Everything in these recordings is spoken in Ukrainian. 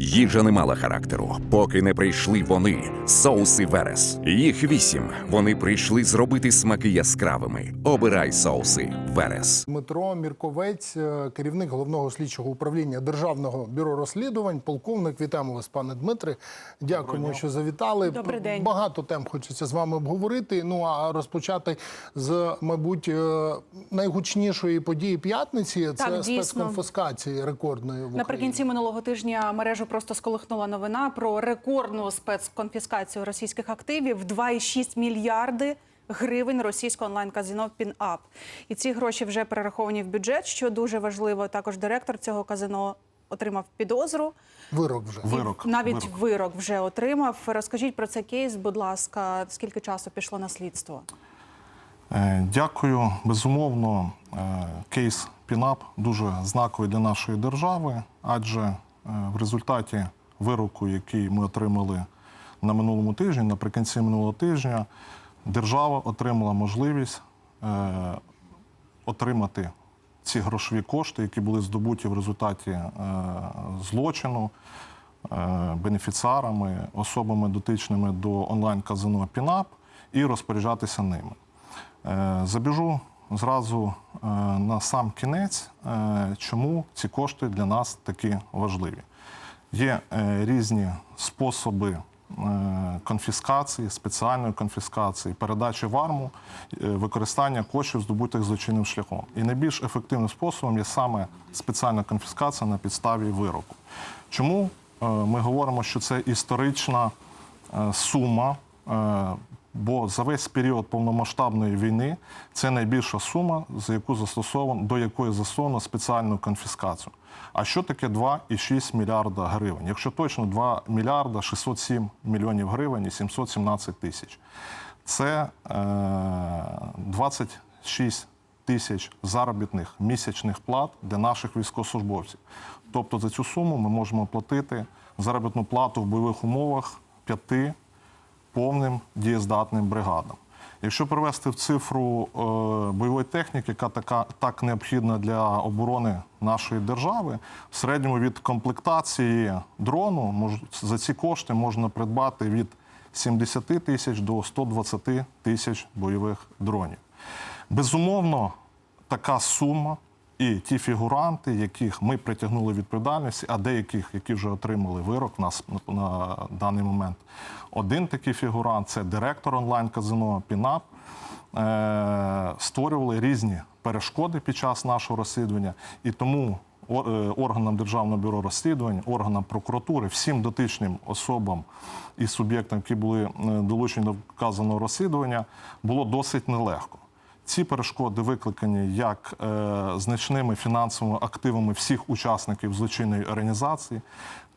Їжа не мала характеру, поки не прийшли вони, соуси Верес. Їх вісім. Вони прийшли зробити смаки яскравими. Обирай соуси Верес. Дмитро Мірковець, е, керівник головного слідчого управління Державного бюро розслідувань. Полковник, вітаємо вас, пане Дмитре. Дякуємо, що завітали. Добрий день. Багато тем хочеться з вами обговорити. Ну а розпочати з, мабуть, е, найгучнішої події п'ятниці це Так, дійсно. спецконфіскації рекордної в Україні. Наприкінці минулого тижня мережу просто сколихнула новина про рекордну спецконфіскацію російських активів 2,6 мільярди. Гривень російського онлайн-казино «Пінап». І ці гроші вже перераховані в бюджет, що дуже важливо. Також директор цього казино отримав підозру. Вирок вже. Вирок. Навіть вирок. вирок вже отримав. Розкажіть про цей кейс, будь ласка, скільки часу пішло на слідство? Е, Дякую. Безумовно, е, кейс ПІНАП дуже знаковий для нашої держави, адже в результаті вироку, який ми отримали на минулому тижні, наприкінці минулого тижня, держава отримала можливість е, отримати ці грошові кошти, які були здобуті в результаті е, злочину е, бенефіціарами, особами дотичними до онлайн-казино ПІНАП і розпоряджатися ними. Е, Забіжу зразу е, на сам кінець, е, чому ці кошти для нас такі важливі. Є е, різні способи конфіскації, спеціальної конфіскації, передачі в арму, використання коштів, здобутих злочинним шляхом. І найбільш ефективним способом є саме спеціальна конфіскація на підставі вироку. Чому ми говоримо, що це історична сума? Бо за весь період повномасштабної війни це найбільша сума, за яку застосовано, до якої застосовано спеціальну конфіскацію. А що таке 2,6 мільярда гривень? Якщо точно 2 мільярда 607 мільйонів гривень і 717 тисяч. Це е, 26 тисяч заробітних місячних плат для наших військовослужбовців. Тобто за цю суму ми можемо платити заробітну плату в бойових умовах п'яти повним дієздатним бригадам. Якщо перевести в цифру е, бойової техніки, яка така так необхідна для оборони нашої держави, в середньому від комплектації дрону за ці кошти можна придбати від 70 тисяч до 120 тисяч бойових дронів. Безумовно, така сума і ті фігуранти, яких ми притягнули відповідальності, а деяких, які вже отримали вирок нас на, на даний момент. Один такий фігурант це директор онлайн-казино Пінап. Е, створювали різні перешкоди під час нашого розслідування, і тому е, органам Державного бюро розслідувань, органам прокуратури, всім дотичним особам і суб'єктам, які були е, долучені до вказаного розслідування, було досить нелегко. Ці перешкоди викликані як е, значними фінансовими активами всіх учасників злочинної організації,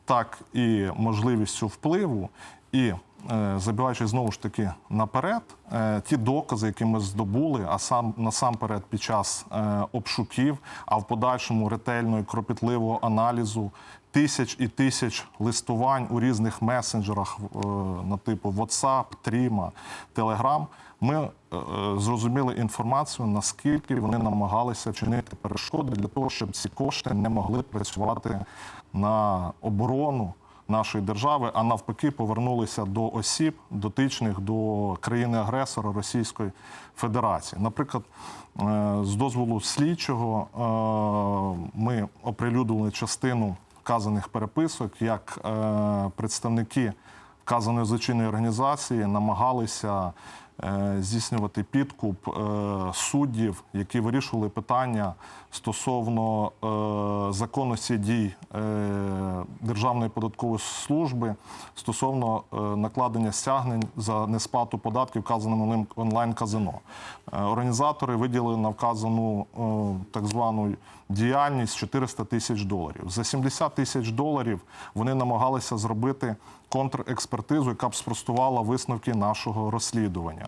так і можливістю впливу. І е, забиваючи знову ж таки наперед, е, ті докази, які ми здобули, а сам насамперед під час обшуків, а в подальшому ретельного і кропітливого аналізу тисяч і тисяч листувань у різних месенджерах на типу WhatsApp, Тріма, Telegram, ми е, зрозуміли інформацію, наскільки вони намагалися чинити перешкоди для того, щоб ці кошти не могли працювати на оборону нашої держави, а навпаки, повернулися до осіб, дотичних до країни-агресора Російської Федерації. Наприклад, е, з дозволу слідчого е, ми оприлюднили частину вказаних переписок, як представники вказаної злочинної організації намагалися здійснювати підкуп е, суддів, які вирішували питання стосовно е, законності дій е, Державної податкової служби стосовно е, накладення стягнень за несплату податків вказаним онлайн-казино. Е, Організатори виділили на вказану е, так звану діяльність 400 тисяч доларів. За 70 тисяч доларів вони намагалися зробити контрэкспертизу, яка б спростувала висновки нашого розслідування.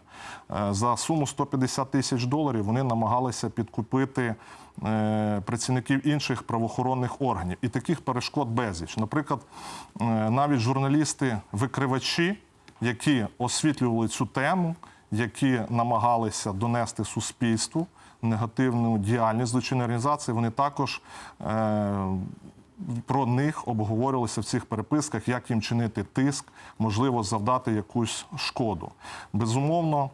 Е, За суму 150 тисяч доларів вони намагалися підкупити е, працівників інших правоохоронних органів. І таких перешкод безліч. Наприклад, е, навіть журналісти-викривачі, які освітлювали цю тему, які намагалися донести суспільству негативну діяльність злочинної організації, вони також про них обговорювалося в цих переписках, як їм чинити тиск, можливо, завдати якусь шкоду. Безумовно,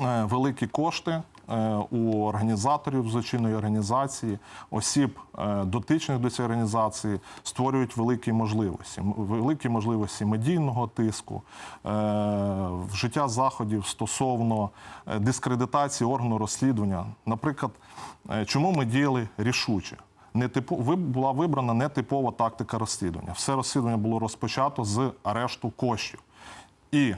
е, великі кошти е, у організаторів злочинної організації, осіб е, дотичних до цієї організації створюють великі можливості. Великі можливості медійного тиску, вжиття заходів стосовно дискредитації органу розслідування. Наприклад, чому ми діяли рішуче? Нетипо, ви- була вибрана нетипова тактика розслідування. Все розслідування було розпочато з арешту коштів. І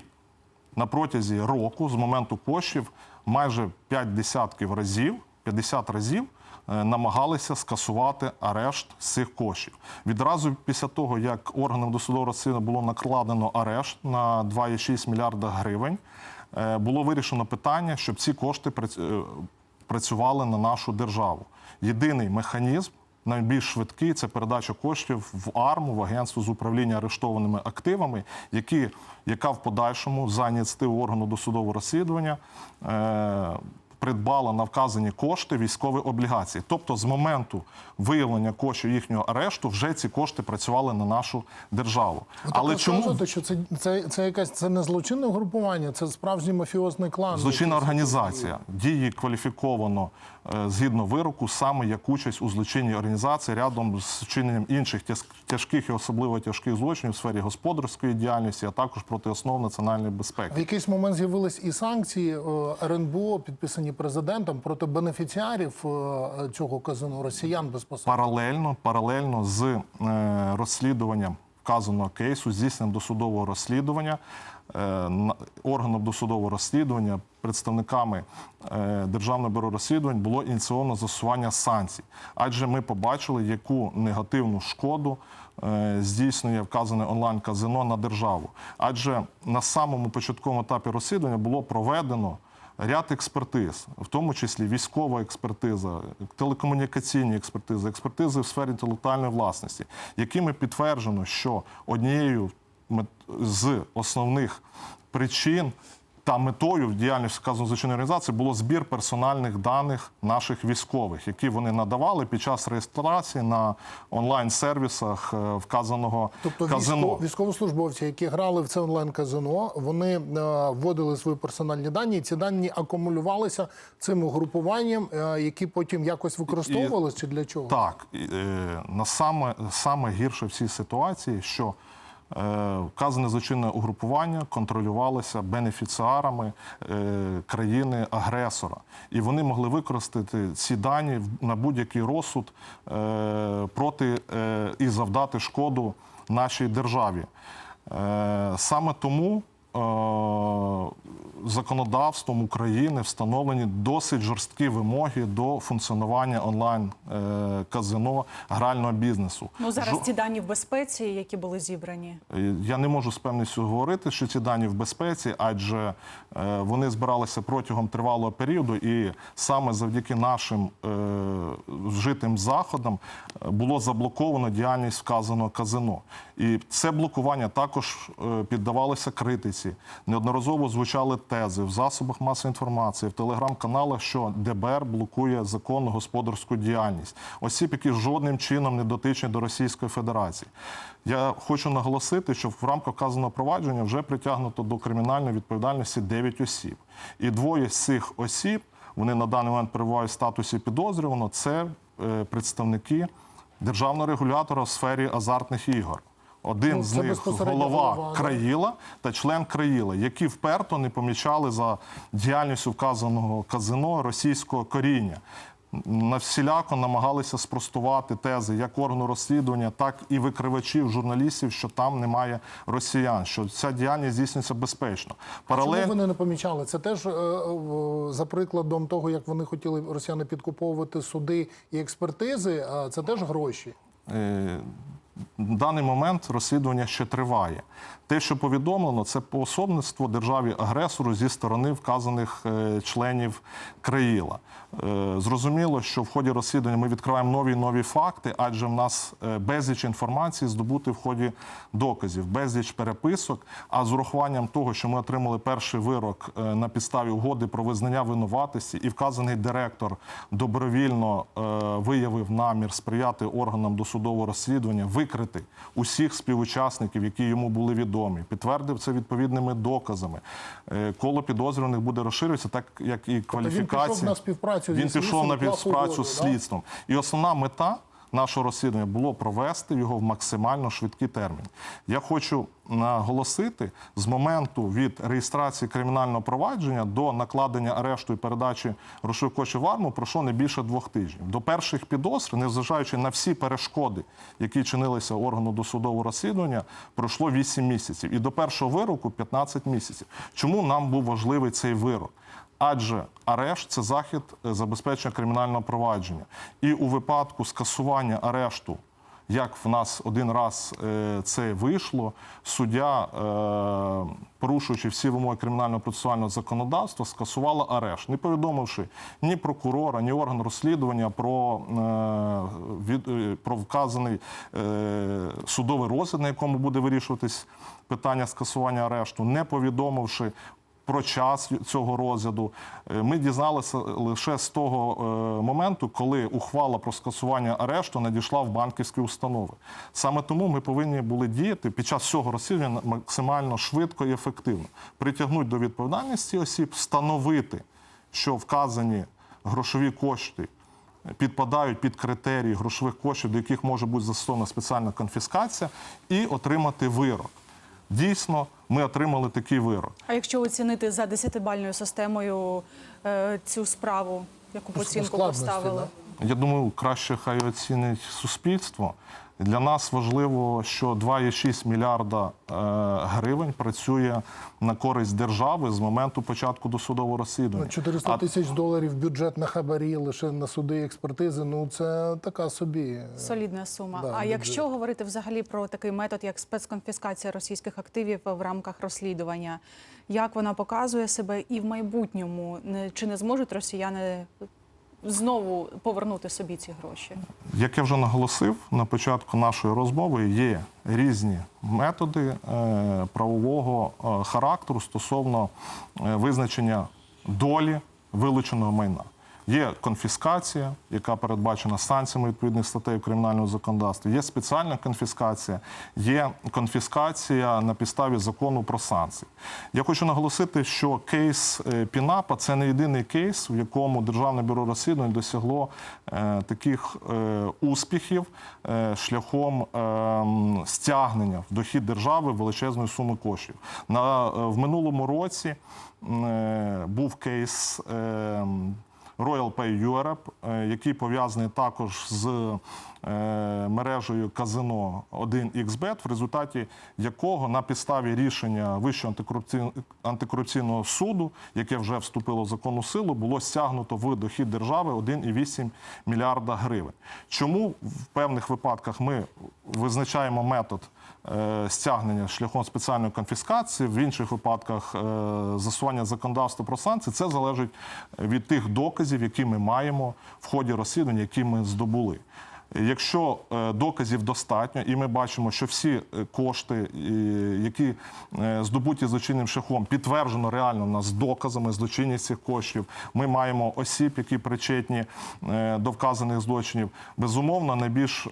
на протязі року, з моменту коштів, майже 5 десятків разів, 50 разів е, намагалися скасувати арешт з цих коштів. Відразу після того, як органам досудового розслідування було накладено арешт на 2,6 мільярда гривень, е, було вирішено питання, щоб ці кошти е, працювали на нашу державу. Єдиний механізм. Найбільш швидкий це передача коштів в АРМу, в агентство з управління арештованими активами, які, яка в подальшому за ініціативу органу досудового розслідування е, придбала на вказані кошти військові облігації. Тобто, з моменту виявлення коштів їхнього арешту вже ці кошти працювали на нашу державу. Ви Але також чому кажете, що це, це, це якась це не злочинне групування, це справжній мафіозний клан. Злочинна організація діє кваліфіковано згідно вироку саме як участь у злочинній організації рядом з вчиненням інших тяж- тяжких і особливо тяжких злочинів в сфері господарської діяльності, а також проти основ національної В безпеки. якийсь момент з'явились і санкції е, РНБО, підписані президентом проти бенефіціарів е, цього казино росіян безпосередньо. Паралельно, паралельно з е, розслідуванням вказаного кейсу, здійсненням досудового розслідування, е, органом досудового розслідування, представниками е, Державного бюро розслідувань було ініційовано застосування санкцій. Адже ми побачили, яку негативну шкоду е, здійснює вказане онлайн-казино на державу. Адже на самому початковому етапі розслідування було проведено ряд експертиз, в тому числі військова експертиза, телекомунікаційні експертизи, експертизи в сфері інтелектуальної власності, якими підтверджено, що однією з основних причин та метою в діяльності вказаної злочинної організації було збір персональних даних наших військових, які вони надавали під час реєстрації на онлайн-сервісах е, вказаного Тобто казино. військо, військовослужбовці, які грали в це онлайн-казино, вони е, вводили свої персональні дані, і ці дані акумулювалися цим угрупуванням, е, які потім якось використовувалися чи для чого? Так, на саме, саме гірше в цій ситуації, що вказане злочинне угрупування контролювалося бенефіціарами е, країни-агресора. І вони могли використати ці дані на будь-який розсуд е, проти е, і завдати шкоду нашій державі. Е, саме тому е, законодавством України встановлені досить жорсткі вимоги до функціонування онлайн е, казино грального бізнесу. Ну зараз Жо- ці дані в безпеці, які були зібрані. Е, Я не можу з певністю говорити, що ці дані в безпеці, адже е, вони збиралися протягом тривалого періоду, і саме завдяки нашим е, вжитим заходам е, було заблоковано діяльність вказаного казино. І це блокування також е, піддавалося критиці. Неодноразово звучали тези в засобах масової інформації, в телеграм-каналах, що ДБР блокує законну господарську діяльність. Осіб, які жодним чином не дотичні до Російської Федерації. Я хочу наголосити, що в рамках вказаного провадження вже притягнуто до кримінальної відповідальності 9 осіб. І двоє з цих осіб вони на даний момент перебувають в статусі підозрюваного. Це е, представники державного регулятора в сфері азартних ігор. Один Ну, з них голова, голова, країла та член країла, які вперто не помічали за діяльністю вказаного казино російського коріння. На всіляко намагалися спростувати тези як органу розслідування, так і викривачів, журналістів, що там немає росіян, що ця діяльність здійснюється безпечно. Чому вони не помічали? Це теж е, е, за прикладом того, як вони хотіли росіяни підкуповувати суди і експертизи, е, це теж гроші. В даний момент розслідування ще триває. Те, що повідомлено, це пособництво державі агресору зі сторони вказаних е, членів країла. Е, Зрозуміло, що в ході розслідування ми відкриваємо нові нові факти, адже в нас е, безліч інформації здобути в ході доказів, безліч переписок. А з урахуванням того, що ми отримали перший вирок на підставі угоди про визнання винуватості, і вказаний директор добровільно виявив намір сприяти органам досудового розслідування, викрити усіх співучасників, які йому були відомі, підтвердив це відповідними доказами. Е, Коло підозрюваних буде розширюватися, так як і кваліфікація. Тобто пішов на співпрацю Він пішов на співпрацю з слідством. І основна мета нашого розслідування було провести його в максимально швидкий термін. Я хочу наголосити з моменту від реєстрації кримінального провадження до накладення арешту і передачі грошових в армію пройшло не більше двох тижнів. До перших підозр, незважаючи на всі перешкоди, які чинилися органу досудового розслідування, пройшло 8 місяців. І до першого вироку 15 місяців. Чому нам був важливий цей вирок? Адже арешт це захід е, забезпечення кримінального провадження. І у випадку скасування арешту, як в нас один раз е, це вийшло, суддя, е, порушуючи всі вимоги кримінального процесуального законодавства, скасувала арешт, не повідомивши ні прокурора, ні орган розслідування про, про вказаний судовий розгляд, на якому буде вирішуватись питання скасування арешту, не повідомивши про час цього розгляду. Е, Ми дізналися лише з того е, моменту, коли ухвала про скасування арешту надійшла в банківські установи. Саме тому ми повинні були діяти під час цього розслідування максимально швидко і ефективно. Притягнути до відповідальності осіб, встановити, що вказані грошові кошти. Підпадають під критерії грошових коштів, до яких може бути застосована спеціальна конфіскація, і отримати вирок. Дійсно, ми отримали такий вирок. А якщо оцінити за десятибальною системою е, цю справу, яку поцінку оцінку поставили? да? Я думаю, краще хай оцінить суспільство. Для нас важливо, що 2,6 мільярда е, гривень працює на користь держави з моменту початку досудового розслідування. 400 А тисяч доларів бюджет на хабарі лише на суди і експертизи. Ну це така собі. Солідна сума. Да, а бюджет. якщо говорити взагалі про такий метод, як спецконфіскація російських активів в рамках розслідування, як вона показує себе і в майбутньому Не- чи не зможуть росіяни знову повернути собі ці гроші? Як я вже наголосив на початку нашої розмови, є різні методи е, правового е, характеру стосовно е, визначення долі вилученого майна. Є конфіскація, яка передбачена санкціями відповідних статей кримінального законодавства. Є спеціальна конфіскація, є конфіскація на підставі закону про санкції. Я хочу наголосити, що кейс е, Пінапа це не єдиний кейс, в якому Державне бюро розслідувань досягло е, таких е, успіхів шляхом стягнення в дохід держави величезної суми коштів. На, в минулому році був кейс. Royal Pay Europe, е, який пов'язаний також з е, мережею казино 1xBet, в результаті якого на підставі рішення Вищого антикорупційного, суду, яке вже вступило в законну силу, було стягнуто в дохід держави 1,8 мільярда гривень. Чому в певних випадках ми визначаємо метод стягнення шляхом спеціальної конфіскації, в інших випадках е, засування законодавства про санкції, це залежить від тих доказів, які ми маємо в ході розслідування, які ми здобули. Якщо е, доказів достатньо, і ми бачимо, що всі е, кошти, які е, здобуті злочинним шляхом, підтверджено реально нас доказами злочинність цих коштів. Ми маємо осіб, які причетні до вказаних злочинів. Безумовно, найбільш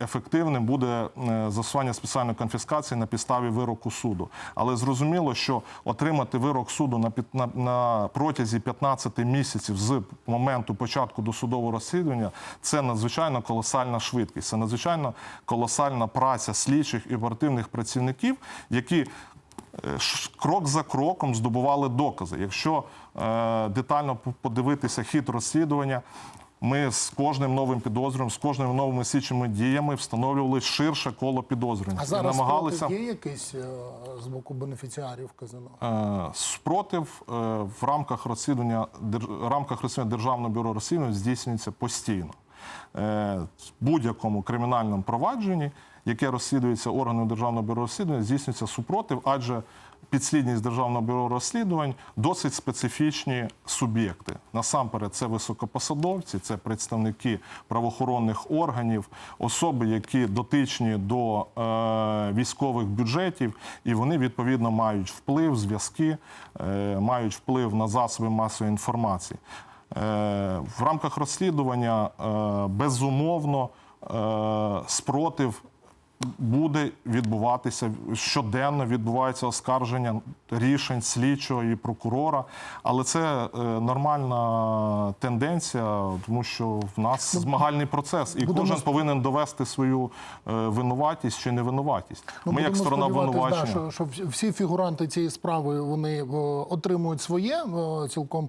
ефективним буде застосування спеціальної конфіскації на підставі вироку суду. Але зрозуміло, що отримати вирок суду на протязі 15 місяців з моменту початку досудового розслідування це надзвичайно колосальна швидкість, це надзвичайно колосальна праця слідчих і оперативних працівників, які е, крок за кроком здобували докази. Якщо е, детально подивитися хід розслідування. Ми з кожним новим підозрюваним, з кожними новими слідчими діями встановлювали ширше коло підозрюваних А і зараз намагалися спротив є якийсь е, з боку бенефіціарів казино? Е, спротив в рамках розслідування рамках розслідування Державного бюро розслідувань здійснюється постійно. Е, В будь-якому кримінальному провадженні яке розслідується органом державного бюро розслідування, здійснюється супротив, адже підслідність державного бюро розслідувань досить специфічні суб'єкти. Насамперед, це високопосадовці, це представники правоохоронних органів, особи, які дотичні до е, військових бюджетів, і вони відповідно мають вплив, зв'язки, е, мають вплив на засоби масової інформації. Е, в рамках розслідування е, безумовно е, спротив буде відбуватися щоденно відбувається оскарження рішень слідчого і прокурора. Але це нормальна тенденція, тому що в нас змагальний процес, і Ну, будемо кожен повинен довести свою винуватість чи невинуватість. Ну, Ми, як сторона обвинувачення, Да, що, що всі- фігуранти цієї справи вони отримують своє цілком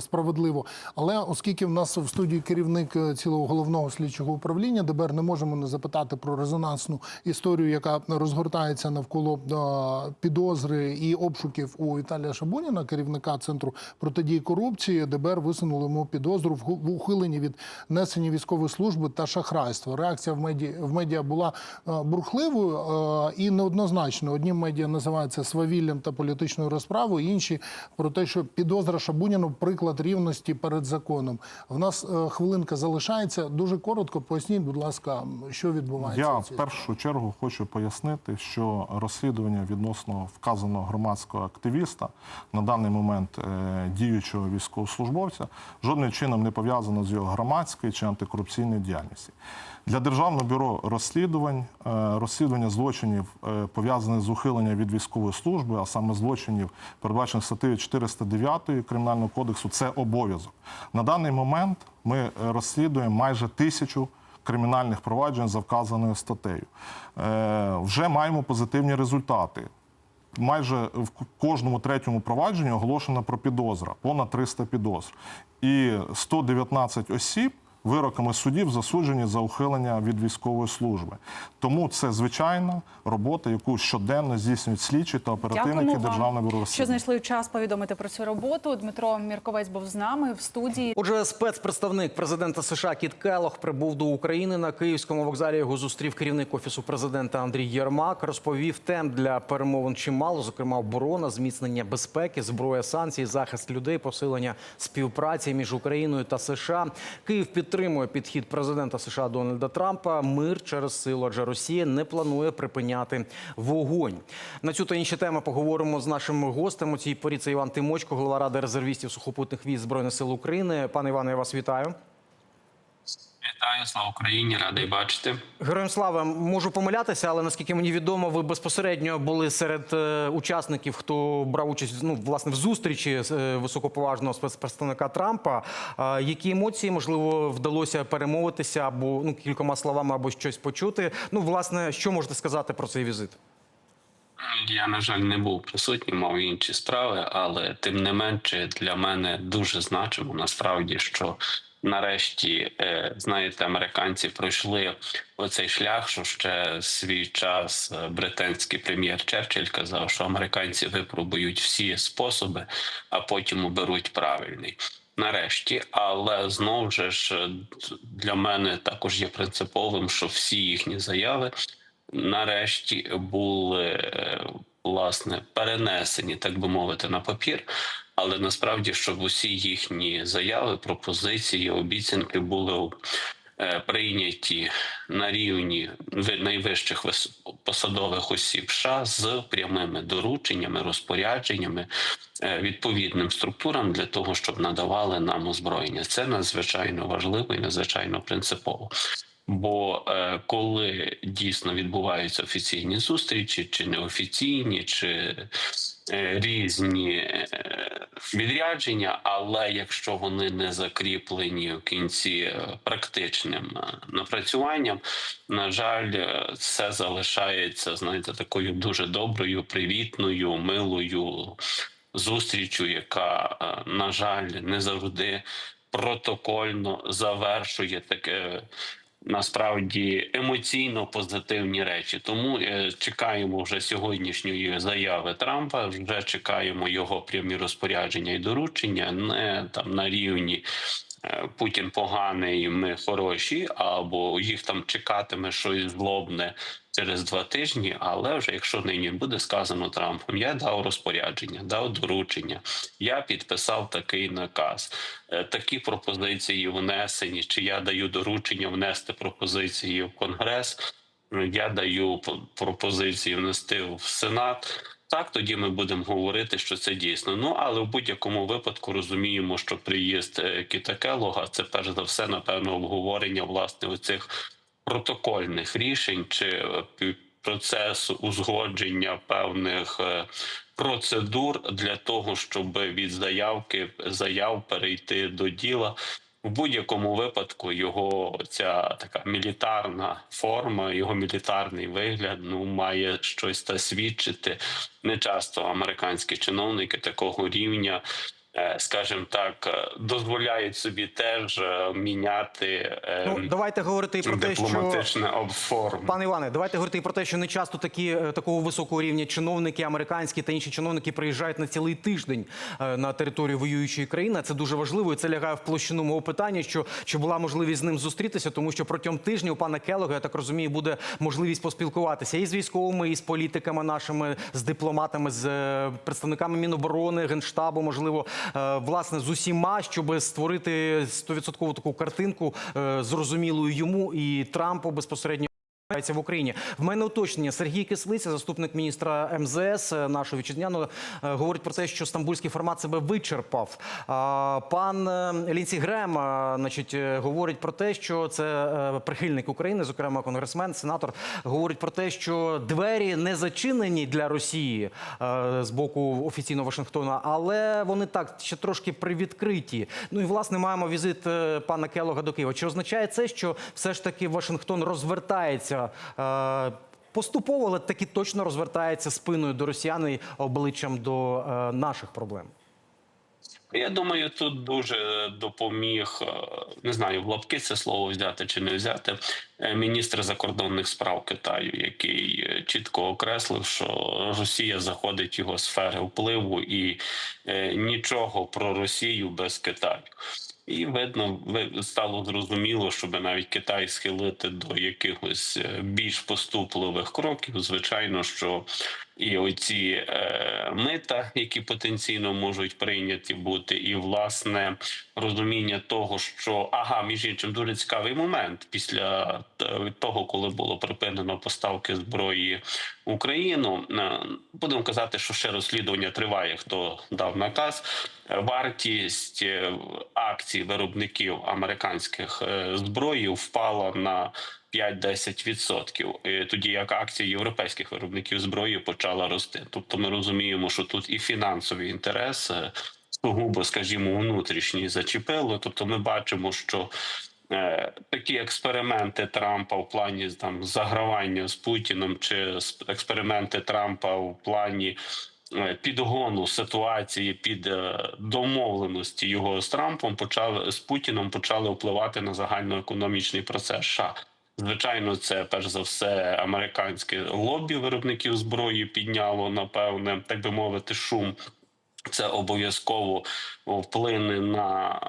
справедливо. Але оскільки в нас в студії керівник е, цілого головного слідчого управління ДБР, не можемо не запитати про резонансну історію, яка розгортається навколо е, підозри і обшуків у Віталія Шабуніна, керівника центру протидії корупції. ДБР висунули йому підозру в ухиленні від несення військової служби та шахрайства. Реакція в медіа в медіа була е, бурхливою е, і неоднозначною. Одні медіа називають це свавіллям та політичною розправою, інші про те, що підозра Шабуніну приклад рівності перед законом. В нас е, хвилинка залишається. Дуже коротко поясніть, будь ласка, що відбувається. Я в першу чергу хочу пояснити, що розслідування відносно вказаного громадського активіста на даний момент е, діючого військовослужбовця жодним чином не пов'язано з його громадською чи антикорупційною діяльністю. Для державного бюро розслідувань е, розслідування злочинів е, пов'язаних з ухиленням від військової служби, а саме злочинів, передбачених статтею 409 Кримінального кодексу, це обов'язок. На даний момент ми е, розслідуємо майже тисячу кримінальних проваджень за вказаною статтею. Вже маємо позитивні результати. Майже в кожному третьому провадженні оголошена про підозра, понад 300 підозр. І 119 осіб вироками судів засуджені за ухилення від військової служби. Тому це звичайна робота, яку щоденно здійснюють слідчі та оперативники Державного бюро що знайшли час повідомити про цю роботу. Дмитро Мірковець був з нами в студії. Отже, спецпредставник президента США Кіт Келох прибув до України на київському вокзалі. Його зустрів керівник офісу президента Андрій Єрмак. Розповів тем для перемовин чимало, зокрема оборона, зміцнення безпеки, зброя санкцій, захист людей, посилення співпраці між Україною та США. Київ підтримує підхід президента США Дональда Трампа. Мир через силу, адже Росія не планує припиняти вогонь. На цю та інші теми поговоримо з нашим гостем. У цій порі це Іван Тимочко, голова ради резервістів сухопутних військ збройних сил України. Пане Іване, я вас вітаю. Вітаю, слава Україні, радий бачити. Героям слава можу помилятися, але наскільки мені відомо, ви безпосередньо були серед е, учасників, хто брав участь ну власне в зустрічі е, високоповажного спецпредставника Трампа. Які емоції можливо вдалося перемовитися або ну кількома словами, або щось почути? Ну, власне, що можете сказати про цей візит? Я, на жаль, не був присутній, мав інші справи, але тим не менше для мене дуже значимо насправді, що нарешті, е, знаєте, американці пройшли оцей шлях, що ще свій час е, британський прем'єр Черчилль казав, що американці випробують всі способи, а потім оберуть правильний. Нарешті, але знову ж для мене також є принциповим, що всі їхні заяви нарешті були е, власне перенесені, так би мовити, на папір. Але насправді, щоб усі їхні заяви, пропозиції, обіцянки були е, прийняті на рівні ви- найвищих посадових осіб США з прямими дорученнями, розпорядженнями е, відповідним структурам для того, щоб надавали нам озброєння. Це надзвичайно важливо і надзвичайно принципово. Бо е, коли дійсно відбуваються офіційні зустрічі, чи неофіційні, чи е, різні е, відрядження, але якщо вони не закріплені в кінці е, практичним е, напрацюванням, на жаль, е, це залишається, знаєте, такою дуже доброю, привітною, милою зустрічю, яка, на жаль, не завжди протокольно завершує таке. Насправді емоційно позитивні речі, тому е, чекаємо вже сьогоднішньої заяви Трампа. Вже чекаємо його прямі розпорядження і доручення, не там на рівні Путін поганий, ми хороші, або їх там чекатиме щось злобне через два тижні. Але вже якщо нині буде сказано Трампом, я дав розпорядження, дав доручення, я підписав такий наказ, е, такі пропозиції внесені, чи я даю доручення внести пропозиції в Конгрес. Я даю пропозиції внести в Сенат. Так, тоді ми будемо говорити, що це дійсно. Ну але в будь-якому випадку розуміємо, що приїзд е, Кіта Келлога – це перш за все, напевно, обговорення власне оцих протокольних рішень чи е, процесу узгодження певних е, процедур для того, щоб від заявки заяв перейти до діла. В будь-якому випадку його ця така мілітарна форма, його мілітарний вигляд ну має щось та свідчити. Не часто американські чиновники такого рівня, скажімо так, е, дозволяють собі теж е, міняти е, Ну давайте говорити про те, що дипломатичне обформ. Пане Іване, давайте говорити про те, що не часто такі е, такого високого рівня чиновники, американські та інші чиновники приїжджають на цілий тиждень е, на територію воюючої країни. Це дуже важливо. І це лягає в площину мого питання, що, що була можливість з ним зустрітися, тому що протягом тижня у пана Келога, я так розумію, буде можливість поспілкуватися і з військовими, і з політиками нашими, з дипломатами, з е, представниками Міноборони, генштабу, можливо, е, власне з усіма, щоб створити стовідсоткову таку картинку е, зрозумілою йому і Трампу безпосередньо. В Україні в мене уточнення Сергій Кислиця, заступник міністра МЗС е, нашого вітчизняного, е, говорить про те, що стамбульський формат себе вичерпав. Пан е, Лінсі Грем, значить, говорить про те, що це прихильник України, зокрема конгресмен, сенатор, говорить про те, що двері не зачинені для Росії з боку офіційного Вашингтона, але вони так ще трошки привідкриті. Ну і власне маємо візит пана Келога до Києва. Чи означає це, що все ж таки Вашингтон розвертається? Е, Поступово, але таки точно розвертається спиною до росіян і обличчям до е, наших проблем. Я думаю, тут дуже допоміг е, не знаю, в лапки це слово взяти чи не взяти. Міністр закордонних справ Китаю, який чітко окреслив, що Росія заходить в його сфери впливу і нічого про Росію без Китаю. І видно, ви- стало зрозуміло, щоб навіть Китай схилити до якихось е, більш поступливих кроків. Звичайно, що і оці е, мита, які потенційно можуть прийняті бути, і власне розуміння того, що ага, між іншим дуже цікавий момент після того, коли було припинено поставки зброї в Україну. е, Будемо казати, що ще розслідування триває. Хто дав наказ? Вартість е, акцій виробників американських е, зброї впала на 5-10%, Е, тоді як акції європейських виробників зброї почала рости. Тобто ми розуміємо, що тут і фінансові інтереси сугубо, скажімо, внутрішні зачепило. Тобто, ми бачимо, що е, такі експерименти Трампа в плані там загравання з Путіном, чи експерименти Трампа в плані. е, Підгону ситуації під е, домовленості його з Трампом почали з Путіном почали впливати на загальноекономічний процес. США. Звичайно, це перш за все американське лобі виробників зброї підняло напевне, так би мовити, шум. Це обов'язково вплине на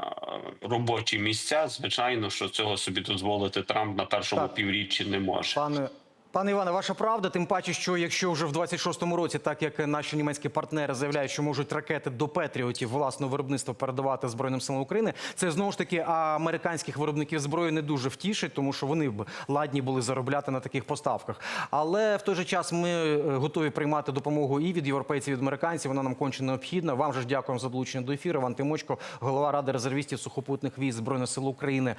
робочі місця. Звичайно, що цього собі дозволити Трамп на першому Так. півріччі не може. Пане пане Іване, ваша правда. Тим паче, що якщо вже в 26-му році, так як наші німецькі партнери заявляють, що можуть ракети до Петріотів власного виробництва передавати збройним силам України, це знову ж таки американських виробників зброї не дуже втішить, тому що вони б ладні були заробляти на таких поставках. Але в той же час ми е, готові приймати допомогу і від європейців, і від американців. Вона нам конче необхідна. Вам же ж дякуємо за долучення до ефіру. Іван Тимочко, голова ради резервістів сухопутних військ збройних сил України.